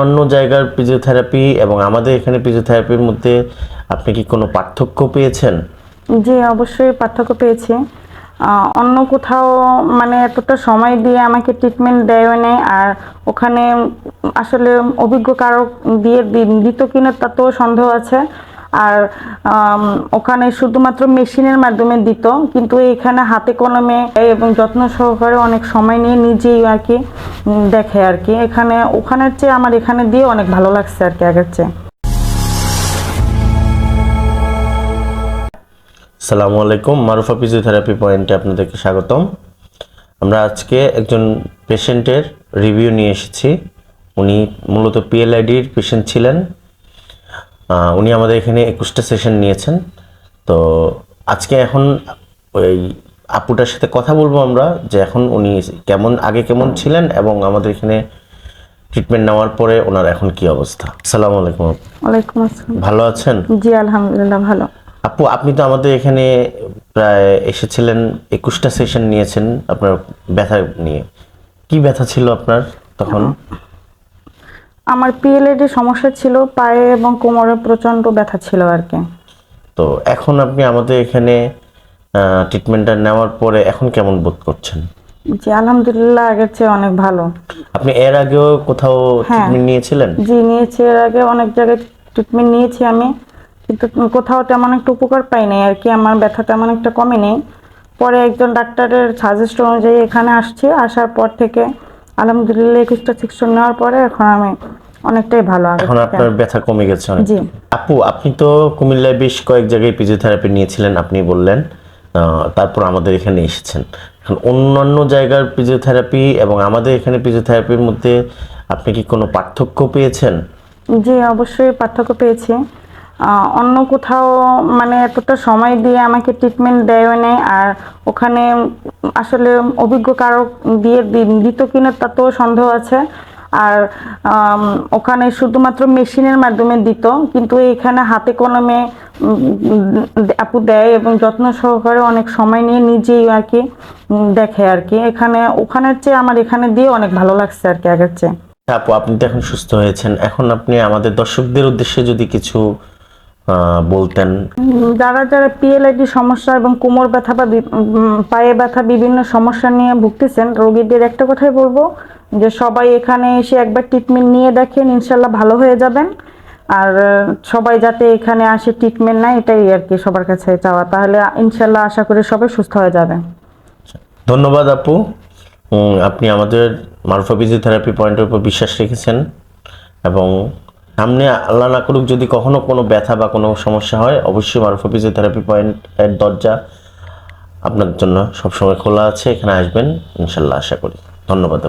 অন্যান্য জায়গার ফিজিওথেরাপি এবং আমাদের এখানে ফিজিওথেরাপির মধ্যে আপনি কি কোনো পার্থক্য পেয়েছেন? জি, অবশ্যই পার্থক্য পেয়েছি। অন্য কোথাও মানে এতটা সময় দিয়ে আমাকে ট্রিটমেন্ট দেয় নেই আর ওখানে আসলে অভিজ্ঞ কারক দিয়ে দিত কিনা তা তো সন্দেহ আছে। আর ওখানে শুধুমাত্র মেশিনের মাধ্যমে দিত, কিন্তু এখানে হাতে কলমে এবং যত্ন সহকারে অনেক সময় নিয়ে নিজেই আর কি দেখে আর কি। এখানে, ওখানের চেয়ে আমার এখানে দিয়ে অনেক ভালো লাগছে আর কি আগের চেয়ে। সালামু আলাইকুম, মারুফা ফিজিওথেরাপি পয়েন্টে আপনাদেরকে স্বাগতম। আমরা আজকে একজন পেশেন্টের রিভিউ নিয়ে এসেছি। উনি মূলত পিএলআইডির পেশেন্ট ছিলেন। উনি আমাদের এখানে একুশটা সেশন নিয়েছেন। তো আজকে এখন ওই আপুটার সাথে কথা বলব আমরা যে এখন উনি কেমন আগে কেমন ছিলেন এবং আমাদের এখানে ট্রিটমেন্ট নেওয়ার পরে ওনার এখন কি অবস্থা। আসসালামু আলাইকুম ওয়ালাইকুম আসসালাম। ভালো আছেন? জি আলহামদুলিল্লাহ ভালো। আপু আপনি তো আমাদের এখানে প্রায় এসেছিলেন একুশটা সেশন নিয়েছেন আপনার ব্যথা নিয়ে। কি ব্যথা ছিল আপনার তখন? আমার পিএলএডি সমস্যা ছিল পায়ে এবং কোমরে প্রচণ্ড ব্যথা ছিল আর কি। তো এখন আপনি আমাদের এখানে ট্রিটমেন্টটা নেওয়ার পরে এখন কেমন বোধ করছেন? জি আলহামদুলিল্লাহ আগের চেয়ে অনেক ভালো। আপনি এর আগেও কোথাও ট্রিটমেন্ট নিয়েছিলেন? জি নিয়েছি এর আগে অনেক জায়গায় ট্রিটমেন্ট নিয়েছি আমি। কিন্তু কোথাও তেমন একটা উপকার পাই নাই আর কি আমার ব্যথা তেমন একটা কমে নেই। পরে একজন ডাক্তারের সাজেস্ট অনুযায়ী এখানে আসছি আসার পর থেকে আলহামদুলিল্লাহ একুশটা সেকশন নেওয়ার পরে এখন আমি অনেকটাই ভালো এখন আপনার ব্যথা কমে গেছে জি। আপু আপনি তো কুমিল্লায় বেশ কয়েক জায়গায় ফিজিওথেরাপি নিয়েছিলেন আপনি বললেন তারপর আমাদের এখানে এসেছেন। এখন অন্যান্য জায়গার ফিজিওথেরাপি এবং আমাদের এখানে ফিজিওথেরাপির মধ্যে আপনি কি কোনো পার্থক্য পেয়েছেন? জি অবশ্যই পার্থক্য পেয়েছি। অন্য কোথাও মানে এতটা সময় দিয়ে আমাকে ট্রিটমেন্ট দেয় নেই, আর ওখানে আসলে অভিজ্ঞ কারও দিয়ে দিত কিনা তা তো সন্দেহ আছে। আর ওখানে শুধুমাত্র মেশিনের মাধ্যমে দিত, কিন্তু এখানে হাতে কলমে আপু দেয় এবং যত্ন সহকারে অনেক সময় নিয়ে নিজেই আর কি দেখে আর কি। এখানে, ওখানের চেয়ে আমার এখানে দিয়ে অনেক ভালো লাগছে আর কি আগের চেয়ে। আপু, আপনি তো এখন সুস্থ হয়েছেন। এখন আপনি আমাদের দর্শকদের উদ্দেশ্যে যদি কিছু বলতেন? যারা যারা পিএলআইডি সমস্যা এবং কোমর ব্যথা বা পায়ে ব্যথা বিভিন্ন সমস্যা নিয়ে ভুগতেছেন রোগীদের একটা কথাই বলব যে সবাই এখানে এসে একবার ট্রিটমেন্ট নিয়ে দেখেন ইনশাল্লাহ ভালো হয়ে যাবেন। আর সবাই যাতে এখানে আসে ট্রিটমেন্ট নেয় এটাই আর কি সবার কাছে চাওয়া। তাহলে ইনশাল্লাহ আশা করি সবাই সুস্থ হয়ে যাবে। ধন্যবাদ আপু। আপনি আমাদের মারুফা ফিজিওথেরাপি পয়েন্টের উপর বিশ্বাস রেখেছেন এবং সামনে আল্লাহ না করুক যদি কখনো কোনো ব্যথা বা কোনো সমস্যা হয়, অবশ্যই মারুফা ফিজিওথেরাপি পয়েন্টের দরজা আপনার জন্য সবসময় খোলা আছে, এখানে আসবেন, ইনশাল্লাহ আশা করি। ধন্যবাদ